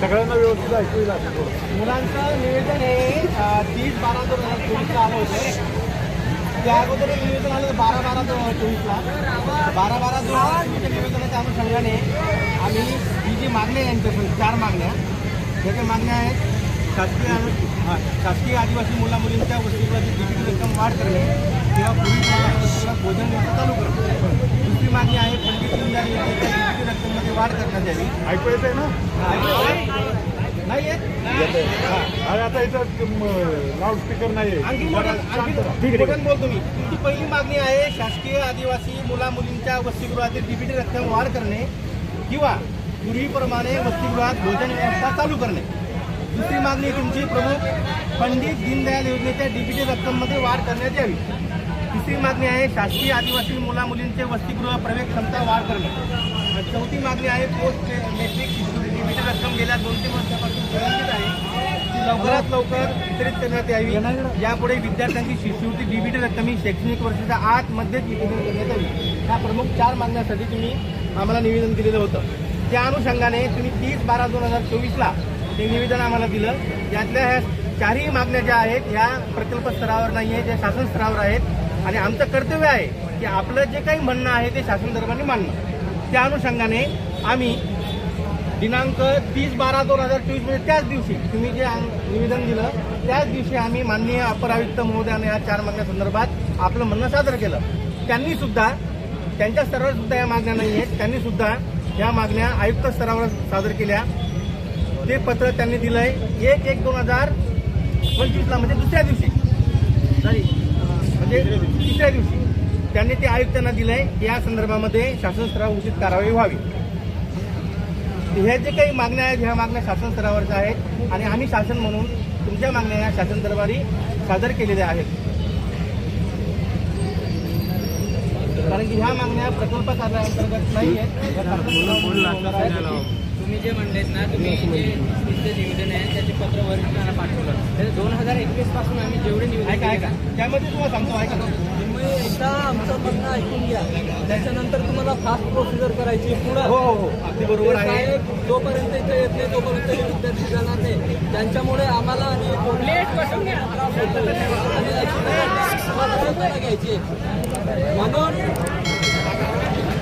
सगळ्यांना व्यवस्थित ऐकू येईल मुलांचं निवेदन हे तीस बारा दोन हजार चोवीसला आलं होतं. त्या अगोदर एक निवेदन आलं बारा बारा दोन हजार चोवीसला. बारा बारा दोन हजार चोवीसच्या निवेदनाच्या अनुषंगाने आम्ही ही जी मागण्या आहे यांच्याकडून चार मागण्या. ज्या काही मागण्या आहेत शासकीय अनु- शासकीय आदिवासी मुला मुलींच्या वस्तूची डिजिटल रक्कम वाढ करणे किंवा पोलीस भोजन व्यवस्था चालू करणे. दुसरी मागणी आहे पंडित दीनदयाळ रक्कममध्ये वाढ करण्यात यावी. ऐकू येतंय ना? नाही येत हा. आता इथं लाऊडस्पीकर नाही बोलतो मी ही पहिली मागणी आहे शासकीय आदिवासी मुला मुलींच्या वसतिगृहातील डीबीटी रक्कम वाढ करणे किंवा पूर्वीप्रमाणे वसतिगृहात भोजन व्यवस्था चालू करणे. दुसरी मागणी तुमची प्रमुख पंडित दीनदयाल योजनेच्या डीबीटी रक्कममध्ये वाढ करण्यात यावी. तिसरी मागणी आहे शासकीय आदिवासी मुला मुलींचे वसतिगृह प्रवेश क्षमता वाढ करणे. चौथी मागणी आहे पोस्ट मेट्रिक लिमिटेड रक्कम गेल्या दोन तीन वर्षापासून प्रलंबित आहे. ती लवकरात लवकर वितरित करण्यात यावी. यापुढे विद्यार्थ्यांची शिष्यवृत्ती डीबीटी रक्कम ही शैक्षणिक वर्षाच्या आतमध्येच वितरित करण्यात यावी. ह्या प्रमुख चार मागण्यासाठी तुम्ही आम्हाला निवेदन दिलेलं होतं. त्या अनुषंगाने तुम्ही तीस बारा दोन हजार चोवीसला ते निवेदन आम्हाला दिलं. यातल्या ह्या चारही मागण्या ज्या आहेत ह्या प्रकल्प स्तरावर नाही आहे त्या शासन स्तरावर आहेत. आणि आमचं कर्तव्य आहे की आपलं जे काही म्हणणं आहे ते शासन दरबारी मांडणं. त्या अनुषंगाने आम्ही दिनांक तीस बारा दोन हजार चोवीस म्हणजे त्याच दिवशी तुम्ही जे निवेदन दिलं त्याच दिवशी आम्ही माननीय अपर आयुक्त महोदयाने या चार मागण्यासंदर्भात आपलं म्हणणं सादर केलं. त्यांनी सुद्धा त्यांच्या स्तरावर सुद्धा या मागण्या नाही आहेत. त्यांनी सुद्धा या मागण्या आयुक्त स्तरावर सादर केल्या. ते पत्र त्यांनी दिलंय एक एक दोन हजार पंचवीसला म्हणजे दुसऱ्या दिवशी. नाही म्हणजे तिसऱ्या दिवशी. त्यांनी ते आयुक्तांना दिलंय की या संदर्भामध्ये शासन स्तरावर उचित कारवाई व्हावी. ह्या जे काही मागण्या आहेत ह्या मागण्या शासन स्तरावरच्या आहेत आणि आम्ही शासन म्हणून तुमच्या मागण्या या शासन दरबारी सादर केलेल्या आहेत. कारण की ह्या मागण्या प्रकल्प कार्याअंतर्गत नाही आहेत. तुम्ही जे म्हणलेत ना तुम्ही जे निवेदन आहे त्याचे पत्र वरिष्ठांना पाठवलं. तर दोन हजार एकवीसपासून आम्ही जेवढे निवेदन ऐका ऐका. त्यामध्ये तुम्हाला सांगतो ऐका. तुम्ही एकदा आमचं म्हणणं ऐकून घ्या. त्याच्यानंतर तुम्हाला फास्ट प्रोसिजर करायची पुढं. हो हो हो. अगदी बरोबर आहे. जोपर्यंत इथे येत नाही तोपर्यंत हे विद्यार्थी जाणार नाही. त्यांच्यामुळे आम्हाला आणि घ्यायची म्हणून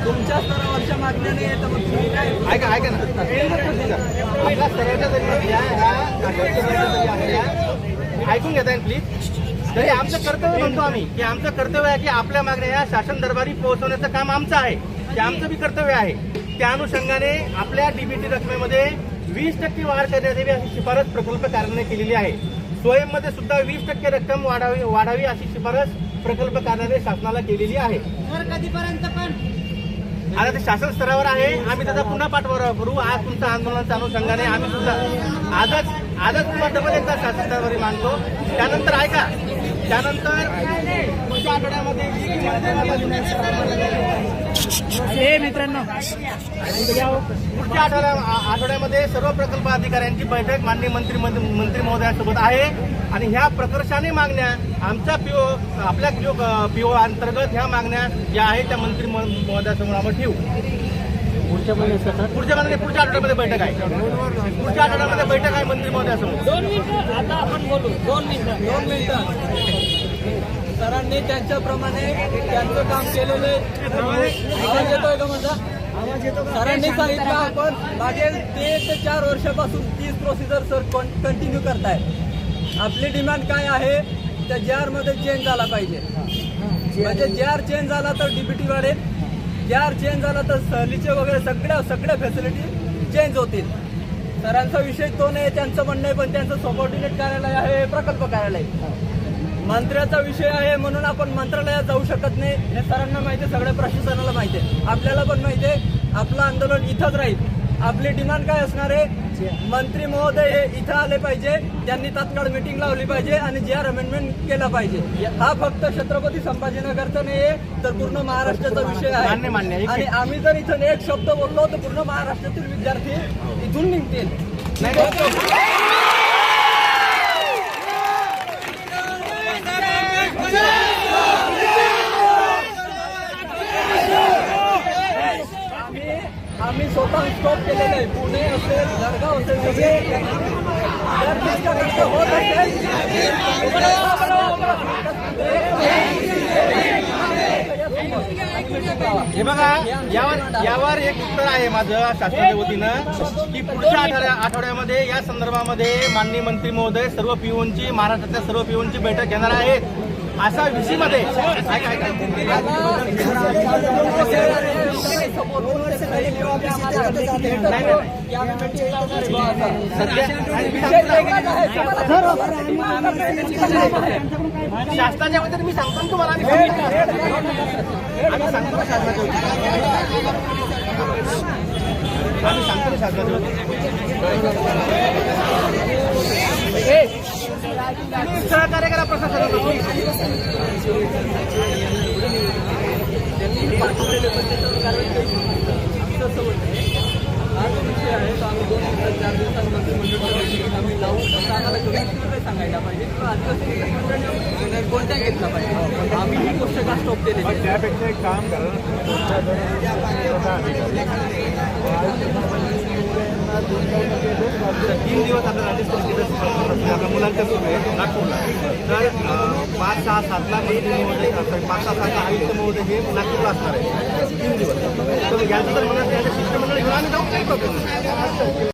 तुमच्या स्तरावरच्या मागण्या नाही आहे तर मग तुम्ही काय ऐका ऐका ना. आपल्या सर्वांच्या जरी ऐकून घेता येईल प्लीज तरी आमचं कर्तव्य म्हणतो आम्ही. की आमचं कर्तव्य आहे की आपल्या मागण्या या शासन दरबारी पोहोचवण्याचं काम आमचं आहे. ते आमचं बी कर्तव्य आहे. त्या अनुषंगाने आपल्या डीबीटी रकमेमध्ये वीस टक्के वाढ करण्यात यावी अशी शिफारस प्रकल्प कार्यालयाने केलेली आहे. स्वयंमध्ये सुद्धा वीस टक्के रक्कम वाढावी वाढावी अशी शिफारस प्रकल्प कार्यालय शासनाला केलेली आहे. आता ते शासन स्तरावर आहे. आम्ही त्याचा पुन्हा पाठपुरावा करू. आज तुमचं आंदोलनाच्या अनुषंगाने आम्ही सुद्धा आजच आजच पुन्हा डबल एकदा शासन स्तरावर मानतो. त्यानंतर ऐका त्यानंतर पुढच्या आठवड्यामध्ये हे मित्रांनो. पुढच्या आठवड्या आठवड्यामध्ये सर्व प्रकल्प अधिकाऱ्यांची बैठक माननीय मंत्री मंत्री महोदयासोबत आहे. आणि ह्या प्रकर्षाने मागण्या आमच्या पीओ आपल्या पीओ पीओ अंतर्गत ह्या मागण्या ज्या आहेत त्या मंत्री म- महोदयासमोर आपण ठेवू. पुढच्या पुढच्या महिन्यात पुढच्या आठवड्यामध्ये बैठक आहे. पुढच्या आठवड्यामध्ये बैठक आहे मंत्री महोदयासमोर. दोन मिनिटं आता आपण बोलू. दोन मिनिटं. दोन मिनिटं. सरांनी त्यांच्याप्रमाणे त्यांचं काम केलेलं आहे. आवाज येतोय का माझा? सरांनी सांगितलं आपण मागील ते ते चार वर्षापासून तीच प्रोसिजर सर कंटिन्यू करताय. आपली डिमांड काय आहे? त्या जारमध्ये चेंज झाला पाहिजे. म्हणजे जार चेंज झाला तर डीबीटी वाढेल. आर चेंज झाला तर सहलीचे वगैरे सगळ्या सगळ्या फॅसिलिटी चेंज होतील. सरांचा विषय तो नाही त्यांचं म्हणणं आहे पण त्यांचं सबॉर्डिनेट कार्यालय आहे प्रकल्प कार्यालय. मंत्र्याचा विषय आहे म्हणून आपण मंत्रालयात जाऊ शकत नाही. हे सरांना माहिती आहे सगळ्या प्रशासनाला माहिती आहे. आपल्याला पण माहिती आहे आपलं आंदोलन इथंच राहील. आपली डिमांड काय असणार आहे? मंत्री महोदय हे इथं आले पाहिजे त्यांनी तात्काळ मिटिंग लावली पाहिजे आणि जी आर अमेंडमेंट केला पाहिजे. हा फक्त छत्रपती संभाजीनगरचा नाही आहे तर पूर्ण महाराष्ट्राचा विषय आहे. आणि आम्ही जर इथं एक शब्द बोललो तर पूर्ण महाराष्ट्रातील विद्यार्थी इथून निघतील नाही आम्ही आम्ही स्वतः स्टॉप केलेलं आहे पुणे असेल जळगाव असेल सगळे जर त्यांच्या कष्ट होत असेल हे बघा यावर यावर एक उत्तर आहे माझं शासनाच्या वतीनं की पुढच्या आठवड्या आठवड्यामध्ये या संदर्भामध्ये माननीय मंत्री महोदय सर्व पिऊनची महाराष्ट्रातल्या सर्व पिऊनची बैठक घेणार आहेत. असा विषयमध्ये. शासनाच्या वतीने मी सांगतो ना तुम्हाला आम्ही सांगतो ना शासनाच्या आम्ही सांगतो ना शासनाच्या सहकार्य करा प्रशासनाला हा विषय आहे तर आम्ही दोन दिवसात चार दिवसांमध्ये मंत्रिमंडळ आम्ही जाऊ असं आम्हाला कमी सांगायला पाहिजे किंवा आदिवासी कोणत्या घेतला पाहिजे आम्ही ही गोष्ट का स्टॉप केली पण त्यापेक्षा एक काम करा. तीन दिवस आता राज्य आपल्या मुलांच्या सुरू आहे. नागपूरला. तर पाच सहा सातला मध्ये पाच सहा सातला आयुक्त महोदय हे नागपूरला असणार आहे. तीन दिवस. तर याचं तर मला त्याच्या शिष्टमंडळ घेऊन आम्ही जाऊन काही प्रॉब्लेम